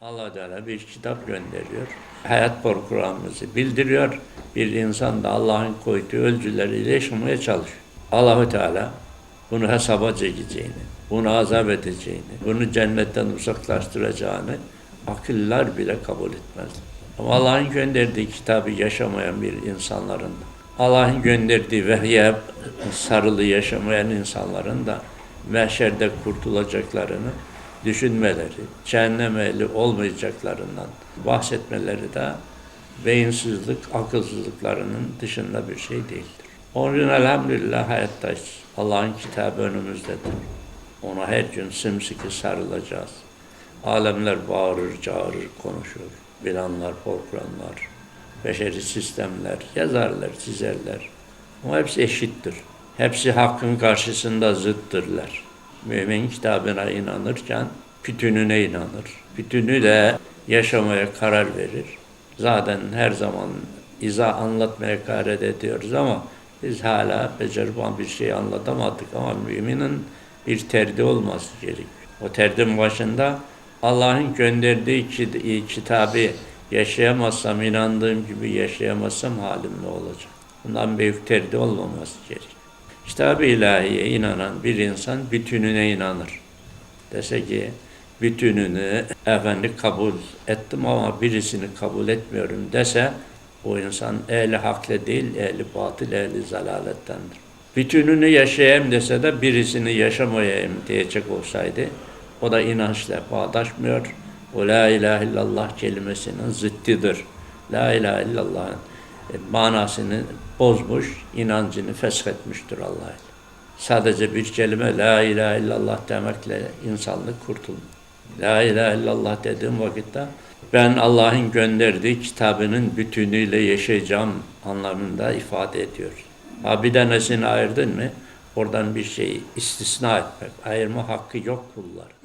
Allah Teala bir kitap gönderiyor. Hayat programımızı bildiriyor. Bir insan da Allah'ın koyduğu ölçüleriyle yaşamaya çalışıyor. Allahu Teala bunu hesaba çekeceğini, bunu azap edeceğini, bunu cennetten uzaklaştıracağını akıllar bile kabul etmez. Ama Allah'ın gönderdiği kitabı yaşamayan bir insanların da, Allah'ın gönderdiği vehye sarılı yaşamayan insanların da mahşerde kurtulacaklarını düşünmeleri, cehennem ehli olmayacaklarından bahsetmeleri de beyinsizlik, akılsızlıklarının dışında bir şey değildir. Onun için elhamdülillah hayattayız. Allah'ın kitabı önümüzdedir. Ona her gün sımsıkı sarılacağız. Alemler bağırır, çağırır, konuşur. Planlar, programlar, beşeri sistemler, yazarlar, çizerler. Ama hepsi eşittir. Hepsi hakkın karşısında zıttırlar. Mümin kitabına inanırken bütününe inanır. Bütünü de yaşamaya karar verir. Zaten her zaman izah anlatmaya gayret ediyoruz ama biz hala becerip bir şey anlatamadık ama müminin bir terdi olması gerekiyor. O terdin başında Allah'ın gönderdiği kit- kitabı yaşayamazsam, inandığım gibi yaşayamazsam halim ne olacak? Bundan büyük terdi olmaması gerekiyor. Kitab-ı ilahiye inanan bir insan bütününe inanır. Dese ki bütününü efendi kabul ettim ama birisini kabul etmiyorum dese o insan ehli hakle değil, ehli batıl, ehli zalalettendir. Bütününü yaşayayım dese de birisini yaşamayayım diyecek olsaydı o da inançla bağdaşmıyor. O la ilahe illallah kelimesinin zıttıdır. La ilahe illallah'ın manasını bozmuş, inancını feshetmiştir Allah. Sadece bir kelime la ilahe illallah demekle insanlık kurtulmuş. La ilahe illallah dediğim vakitte ben Allah'ın gönderdiği kitabının bütünüyle yaşayacağım anlamında ifade ediyor. Ha bir tanesini ayırdın mı oradan bir şeyi istisna etmek, ayırma hakkı yok kullar.